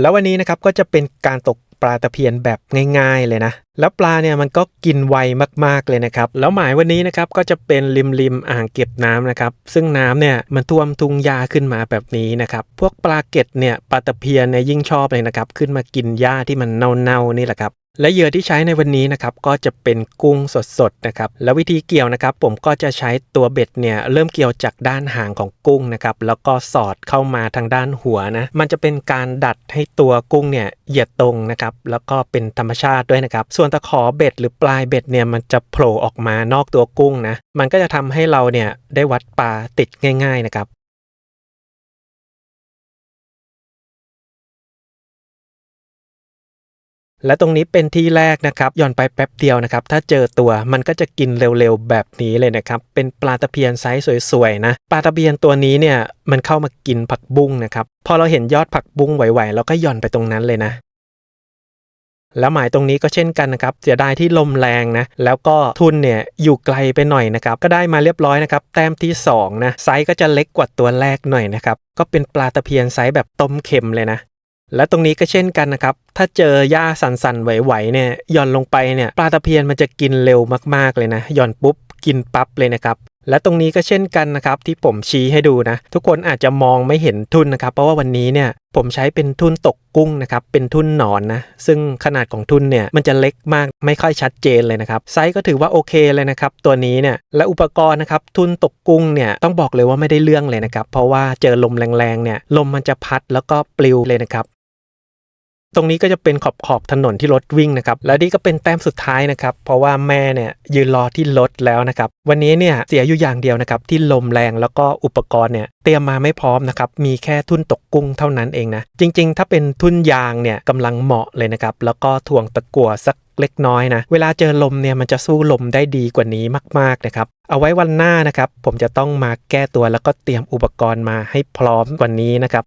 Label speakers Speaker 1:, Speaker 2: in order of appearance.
Speaker 1: แล้ววันนี้นะครับก็จะเป็นการตกปลาตะเพียนแบบง่าย ๆเลยนะ แล้วปลาเนี่ยมันก็กินไวมากๆเลยนะครับ แล้วหมายวันนี้นะครับก็จะเป็นริมริมๆอ่างเก็บน้ำนะครับ ซึ่งน้ำเนี่ยมันท่วมทุ่งหญ้าขึ้นมาแบบนี้นะครับ พวกปลาเก็ดเนี่ยปลาตะเพียนเนี่ยยิ่งชอบเลยนะครับ ขึ้นมากินหญ้าที่มันเน่าๆนี่แหละครับ และเหยื่อที่ใช้ในวันนี้นะครับก็จะเป็นกุ้งสดๆนะครับแล้ววิธีเกี่ยวนะครับ ผมก็จะใช้ตัวเบ็ดเนี่ยเริ่มเกี่ยวจากด้านหางของกุ้งนะครับแล้วก็สอดเข้ามาทางด้านหัวนะมันจะเป็นการดัดให้ตัวกุ้งเนี่ยเหยียดตรงนะครับแล้วก็เป็นธรรมชาติด้วยนะครับ ส่วนตะขอเบ็ดหรือปลายเบ็ดเนี่ยมันจะโผล่ออกมานอกตัวกุ้งนะมันก็จะทำให้เราเนี่ยได้วัดปลาติดง่ายๆนะครับ และตรงนี้เป็นที่แรกนะครับย่อนไปแป๊บเดียวนะครับ ถ้าเจอตัวมันก็จะกินเร็วๆแบบนี้เลยนะครับ เป็นปลาตะเพียนไซส์สวยๆนะปลาตะเพียนตัวนี้เนี่ยมันเข้ามากินผักบุ้งนะครับ พอเราเห็นยอดผักบุ้งไหวๆเราก็ย่อนไปตรงนั้นเลยนะแล้วหมายตรงนี้ก็เช่นกันนะครับเสียดายที่ลมแรงนะ แล้วก็ทุนเนี่ยอยู่ไกลไปหน่อยนะครับ ก็ได้มาเรียบร้อยนะครับ แต้มที่สองนะ ไซส์ก็จะเล็กกว่าตัวแรกหน่อยนะครับ ก็เป็นปลาตะเพียนไซส์แบบต้มเค็มเลยนะ และตรงนี้ก็เช่นกันนะครับ ถ้าเจอหญ้าสันๆไหวๆเนี่ยหย่อนลงไปเนี่ยปลาตะเพียนมันจะกินเร็วมากๆเลยนะหย่อนปุ๊บกินปั๊บเลยนะครับและตรงนี้ก็เช่นกันนะครับที่ผมชี้ให้ดูนะ ทุกคนอาจจะมองไม่เห็นทุนนะครับ เพราะว่าวันนี้เนี่ยผมใช้เป็นทุนตกกุ้งนะครับเป็นทุนหนอนนะ ซึ่งขนาดของทุนเนี่ยมันจะเล็กมากไม่ค่อยชัดเจนเลยนะครับไซส์ก็ถือว่าโอเคเลยนะครับ ตัวนี้เนี่ยและอุปกรณ์นะครับทุนตกกุ้งเนี่ยต้องบอกเลยว่าไม่ได้เรื่องเลยนะครับ เพราะว่าเจอลมแรงๆเนี่ยลมมันจะพัดแล้วก็ปลิวเลยนะครับ ตรงนี้ก็จะเป็นขอบขอบถนนที่รถวิ่งนะครับ และนี่ก็เป็นแต้มสุดท้ายนะครับ เพราะว่าแม่เนี่ยยืนรอที่รถแล้วนะครับ วันนี้เนี่ยเสียอยู่อย่างเดียวนะครับ ที่ลมแรงแล้วก็อุปกรณ์เนี่ยเตรียมมาไม่พร้อมนะครับ มีแค่ทุ่นตกกุ้งเท่านั้นเองนะ จริงๆ ถ้าเป็นทุ่นยางเนี่ยกำลังเหมาะเลยนะครับ แล้วก็ถ่วงตะกั่วสักเล็กน้อยนะ เวลาเจอลมเนี่ยมันจะสู้ลมได้ดีกว่านี้มากๆนะครับ เอาไว้วันหน้านะครับ ผมจะต้องมาแก้ตัวแล้วก็เตรียมอุปกรณ์มาให้พร้อมกว่านี้นะครับ